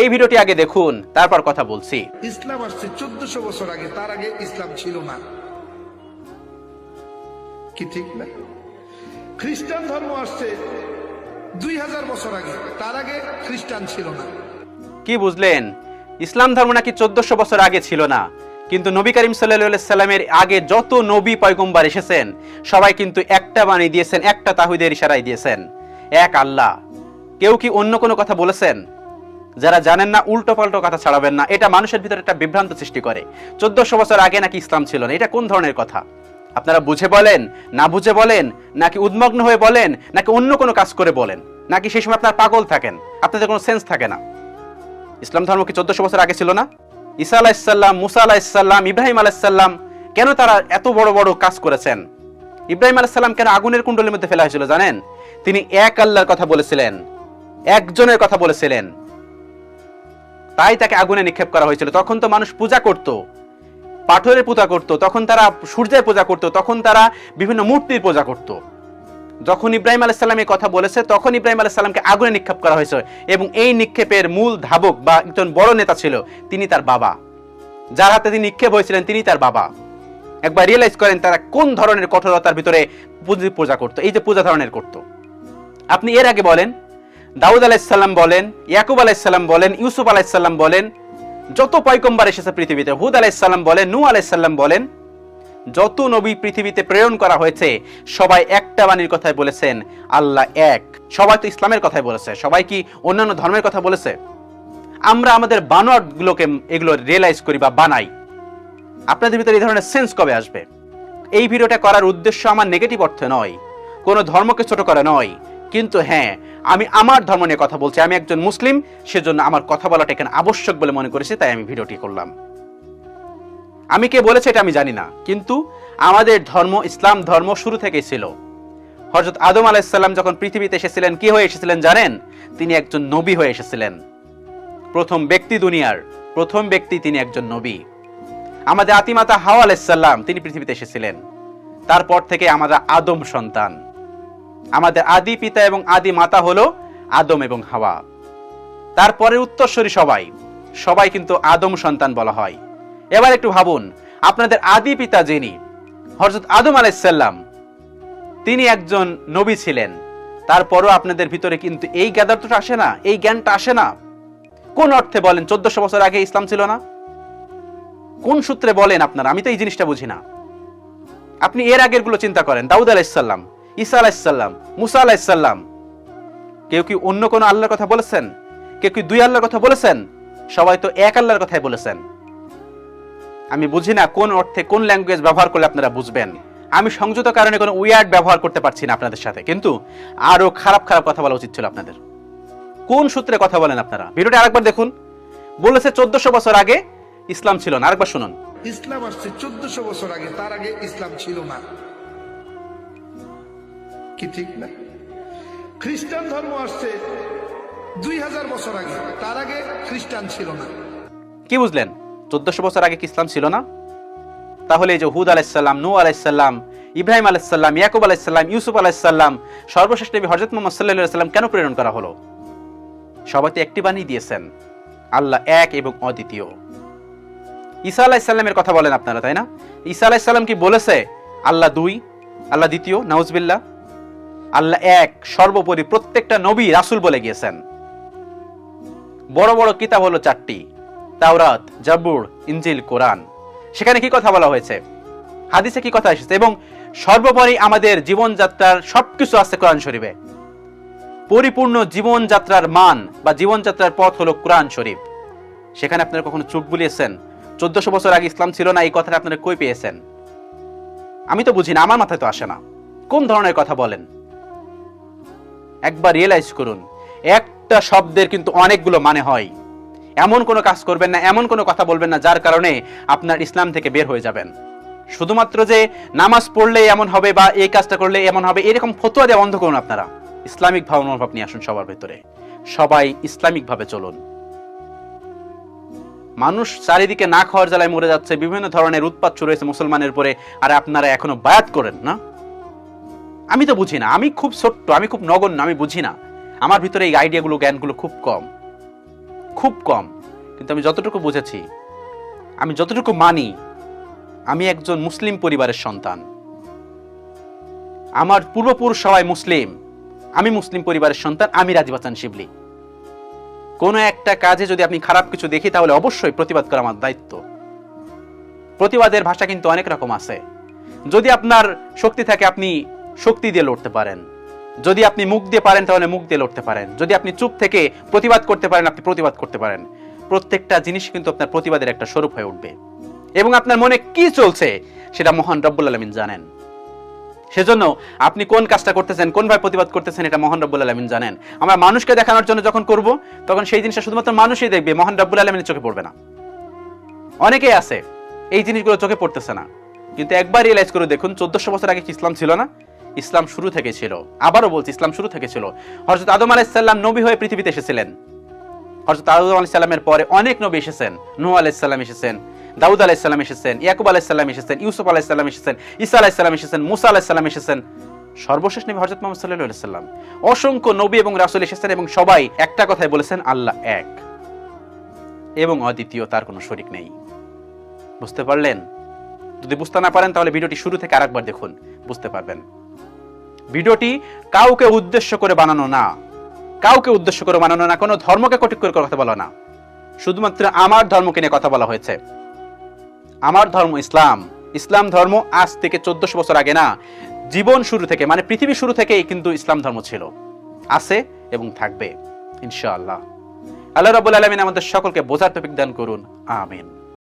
এই ভিডিওটি আগে দেখুন তারপর কথা বলছি। ইসলাম আসছে চোদ্দশো বছর আগে তার আগে ইসলাম ছিল না। কি ঠিক না? খ্রিস্টান ধর্ম আসছে দুই হাজার বছর আগে তার আগে খ্রিস্টান ছিল না। কি বুঝলেন? ইসলাম ধর্ম নাকি চোদ্দশো বছর আগে ছিল না কিন্তু নবী করিম সাল্লামের আগে যত নবী পয়গম্বার এসেছেন সবাই কিন্তু একটা বাণী দিয়েছেন একটা তাহিদের ইশারাই দিয়েছেন। এক আল্লাহ। কেউ কি অন্য কোনো কথা বলেছেন? যারা জানেন না উল্টো পাল্টো কথা ছড়াবেন না। এটা মানুষের ভিতরে একটা বিভ্রান্ত সৃষ্টি করে। চোদ্দশো বছর আগে নাকি ইসলাম ছিল না। এটা কোন ধরনের কথা? আপনারা বুঝে বলেন, না বুঝে বলেন, নাকি উদ্মগ্ন হয়ে বলেন, নাকি অন্য কোনো কাজ করে বলেন, নাকি সেই সময় আপনার পাগল থাকেন, আপনাদের কোনো সেন্স থাকে না। ইসলাম ধর্ম কি চোদ্দশো বছর আগে ছিল না? ঈসা আলাহিসাল্লাম মুসা আলাহিসাল্লাম ইব্রাহিম আলাহিসাল্লাম কেন তারা এত বড় বড় কাজ করেছেন? ইব্রাহিম আলাহিসাল্লাম কেন আগুনের কুণ্ডলের মধ্যে ফেলা হয়েছিল জানেন? তিনি এক আল্লাহর কথা বলেছিলেন, একজনের কথা বলেছিলেন। তাই তাকে আগুনে নিক্ষেপ করা হয়েছিল। তখন তো মানুষ পূজা করত, পাথরের পূজা করত, তখন তারা সূর্যের পূজা করত, তখন তারা বিভিন্ন মূর্তির পূজা করত। যখন ইব্রাহিম আলাইসাল্লাম এই কথা বলেছে, তখন ইব্রাহিম আলাইসাল্লামকে আগুনে নিক্ষেপ করা হয়েছে এবং এই নিক্ষেপের মূল ধাবক বা একজন বড় নেতা ছিল, তিনি তার বাবা। যার হাতে তিনি নিক্ষেপ হয়েছিলেন, তিনি তার বাবা। একবার রিয়েলাইজ করেন তারা কোন ধরনের কঠোরতার ভিতরে পুঁজি পূজা করতো, এই যে পূজা ধরনের করতো। আপনি এর আগে বলেন দাউদ আলাইসাল্লাম বলেন, ইয়াকুব আলাইসাল্লাম বলেন, ইউসুফ আলাইসাল্লাম বলেন, যত পয়কম্বার এসেছে পৃথিবীতে, হুদ আলাইসাল্লাম বলেন নু আলাইসাল্লাম বলেন, যত নবী পৃথিবীতে প্রেরণ করা হয়েছে, সবাই একটা বাণীর কথাই বলেছেন, আল্লাহ এক। সবাই তো ইসলামের কথাই বলেছে। সবাই কি অন্যান্য ধর্মের কথা বলেছে? আমরা আমাদের বানোয়ারগুলোকে এগুলো রিয়েলাইজ করি বা বানাই। আপনাদের ভিতরে এই ধরনের সেন্স কবে আসবে? এই ভিডিওটা করার উদ্দেশ্য আমার নেগেটিভ অর্থে নয়। কোনো ধর্মকে ছোট করা নয়। কিন্তু হ্যাঁ আমি আমার ধর্ম নিয়ে কথা বলছি, আমি একজন মুসলিম, সেজন্য আমার কথা বলাটা এখানে আবশ্যক বলে মনে করেছি, তাই আমি ভিডিওটি করলাম। আমি কে বলেছে এটা আমি জানি না, কিন্তু আমাদের ধর্ম, ইসলাম ধর্ম শুরু থেকেই ছিল। হজরত আদম আলাইসাল্লাম যখন পৃথিবীতে এসেছিলেন, কি হয়ে এসেছিলেন জানেন? তিনি একজন নবী হয়ে এসেছিলেন। প্রথম ব্যক্তি দুনিয়ার, প্রথম ব্যক্তি তিনি একজন নবী। আমাদের আতিমাতা হাওয়া আলাইসাল্লাম তিনি পৃথিবীতে এসেছিলেন। তারপর থেকে আমাদের আদম সন্তান। আমাদের আদি পিতা এবং আদি মাতা হলো আদম এবং হাওয়া। তারপরে উত্তরসূরি সবাই সবাই কিন্তু আদম সন্তান বলা হয়। এবার একটু ভাবুন, আপনাদের আদি পিতা যিনি হজরত আদম আলাইসাল্লাম তিনি একজন নবী ছিলেন। তারপরও আপনাদের ভিতরে কিন্তু এই জ্ঞাদার্থটা আসে না, এই জ্ঞানটা আসে না। কোন অর্থে বলেন, চোদ্দশো বছর আগে ইসলাম ছিল না? কোন সূত্রে বলেন আপনারা? আমি তো এই জিনিসটা বুঝি না। আপনি এর আগেরগুলো চিন্তা করেন, দাউদ আলাইসাল্লাম ঈসা আলাইসাল্লাম মুসা আলাইসাল্লাম কেউ কি অন্য কোনো আল্লাহর কথা বলেছেন? কেউ কি দুই আল্লাহর কথা বলেছেন? সবাই তো এক আল্লাহর কথাই বলেছেন। আমি বুঝি না কোন অর্থে কোন ল্যাঙ্গুয়েজ ব্যবহার করলে আপনারা বুঝবেন। আমি সংযত কারণে কোনো উইয়ার্ড ব্যবহার করতে পারছি না আপনাদের সাথে, কিন্তু আরও খারাপ খারাপ কথা বলা উচিত ছিল আপনাদের। কোন সূত্রে কথা বলেন আপনারা? ভিডিওটা আরেকবার দেখুন। বলেছে চোদ্দশো বছর আগে ইসলাম ছিল না। আরেকবার শুনুন। ইসলাম আসছে চোদ্দশো বছর আগে, তার আগে ইসলাম ছিল না। কি ঠিক না? খ্রিস্টান ধর্ম আসছে দুই হাজার বছর আগে, তার আগে খ্রিস্টান ছিল না। কি বুঝলেন? চোদ্দশো বছর আগে কি ইসলাম ছিল না? তাহলে যে হুদ আলাইসাল্লাম নু আলাইসাল্লাম ইব্রাহিম আলাইসাল্লাম ইয়াকুব আলাইসাল্লাম ইউসুফ আলাইসাল্লাম সর্বশেষ নবী হজরত মোহাম্মদ সাল্লাহ সাল্লাম কেন প্রেরণ করা হলো? সবাই তো একটি বাণী দিয়েছেন, আল্লাহ এক এবং অদ্বিতীয়। ঈসা আলাইসাল্লামের কথা বলেন আপনারা, তাই না? ঈসা আলাইসাল্লাম কি বলেছে? আল্লাহ দুই, আল্লাহ দ্বিতীয়, নাউজবিল্লাহ। আল্লাহ এক, সর্বোপরি প্রত্যেকটা নবী রাসূল বলে গিয়েছেন। বড় বড় কিতাব হলো চারটি, তাওরাত, জাবুর ইঞ্জিল কোরআন। সেখানে কি কথা বলা হয়েছে? হাদিসে কি কথা এসেছে? এবং সর্বোপরি আমাদের জীবনযাত্রার সবকিছু আছে কোরআন শরীফে। পরিপূর্ণ জীবনযাত্রার মান বা জীবনযাত্রার পথ হলো কোরআন শরীফ। সেখানে আপনারা কখনো চোখ বুলিয়েছেন? চোদ্দশো বছর আগে ইসলাম ছিল না, এই কথাটা আপনারা কই পেয়েছেন? আমি তো বুঝি না, আমার মাথায় তো আসে না। কোন ধরনের কথা বলেন? একবার রিয়েলাইজ করুন, একটা শব্দের কিন্তু অনেকগুলো মানে হয়। এমন কোনো কাজ করবেন না, এমন কোনো কথা বলবেন না যার কারণে আপনার ইসলাম থেকে বের হয়ে যাবেন। শুধুমাত্র যে নামাজ পড়লে এমন হবে বা এই কাজটা করলে এমন হবে, এরকম ফতোয়া দেওয়া বন্ধ করুন আপনারা। ইসলামিক ভাব নিয়ে আসুন সবার ভেতরে। সবাই ইসলামিক ভাবে চলুন। মানুষ চারিদিকে না খাওয়ার জ্বালায় মরে যাচ্ছে, বিভিন্ন ধরনের উৎপাত শুরু মুসলমানের উপরে, আর আপনারা এখনও বায়াত করেন না। আমি তো বুঝি না, আমি খুব ছোট্ট, আমি খুব নগণ্য, আমি বুঝি না। আমার ভিতরে এই আইডিয়াগুলো, জ্ঞানগুলো খুব কম। খুব কম। কিন্তু আমি যতটুকু বুঝেছি, আমি যতটুকু মানি, আমি একজন মুসলিম পরিবারের সন্তান। আমার পূর্বপুরুষ সবাই মুসলিম, আমি মুসলিম পরিবারের সন্তান, আমি রাজীব হাসান শিবলি। কোনো একটা কাজে যদি আপনি খারাপ কিছু দেখি, তাহলে অবশ্যই প্রতিবাদ করা আমার দায়িত্ব। প্রতিবাদের ভাষা কিন্তু অনেক রকম আছে। যদি আপনার শক্তি থাকে, আপনি শক্তি দিয়ে লড়তে পারেন। যদি আপনি মুখ দিয়ে পারেন, তাহলে মুখ দিয়ে লড়তে পারেন। যদি আপনি চুপ থেকে প্রতিবাদ করতে পারেন, আপনি প্রতিবাদ করতে পারেন। প্রত্যেকটা জিনিস কিন্তু আপনার প্রতিবাদের একটা স্বরূপ হয়ে উঠবে। এবং আপনার মনে কি চলছে, সেটা মহান রব্বুল আলমিন জানেন। সেজন্য আপনি কোন কাজটা করতেছেন কোনভাবে প্রতিবাদ করতেছেন, এটা মহান রব্বুল আলমিন জানেন। আমরা মানুষকে দেখানোর জন্য যখন করব, তখন সেই জিনিসটা শুধুমাত্র মানুষই দেখবে, মহান রব্বুল আলমিনের চোখে পড়বে না। অনেকেই আছে, এই জিনিসগুলো চোখে পড়তেছে না। কিন্তু একবার রিয়েলাইজ করে দেখুন, চোদ্দশো বছর আগে ইসলাম ছিল না? ইসলাম শুরু থেকে ছিল। আবারও বলছি, ইসলাম শুরু থেকে ছিল। হজরত আদম আলাইসাল্লাম নবী হয়ে পৃথিবীতে এসেছিলেন। হজরত আদম আলাইসাল্লামের পরে অনেক নবী এসেছেন। নূহ আলাইসাল্লাম এসেছেন, দাউদ আলাইসাল্লাম এসেছেন, ইয়াকুব আলাইসাল্লাম এসেছেন, ইউসুফ আলাইসাল্লাম এসেছেন, ঈসা আলাইসাল্লাম এসেছেন, মুসা আলাইসাল্লাম এসেছেন। সর্বশেষ নবী হজরত মোহাম্মদ সাল্লাহ সাল্লাম অসংখ্য নবী এবং রাসুল এসেছেন এবং সবাই একটা কথাই বলেছেন, আল্লাহ এক। এবং অদ্বিতীয়, তার কোনো শরিক নেই। বুঝতে পারলেন? যদি বুঝতে না পারেন, তাহলে ভিডিওটি শুরু থেকে আরেকবার দেখুন। বুঝতে পারবেন। ভিডিওটি কাউকে উদ্দেশ্য করে বানানো না। কাউকে উদ্দেশ্য করে বানানো না, কোনো ধর্মকে কটিক করে কথা বলা না। শুধুমাত্র আমার ধর্মকে নিয়ে কথা বলা হয়েছে। আমার ধর্ম ইসলাম। ইসলাম ধর্ম আজ থেকে চোদ্দশো বছর আগে না, জীবন শুরু থেকে মানে পৃথিবী শুরু থেকেই কিন্তু ইসলাম ধর্ম ছিল। আছে এবং থাকবে, ইনশাআল্লাহ। আল্লাহ রাবুল আলমিন আমাদের সকলকে বোঝার টপিক দান করুন। আমিন।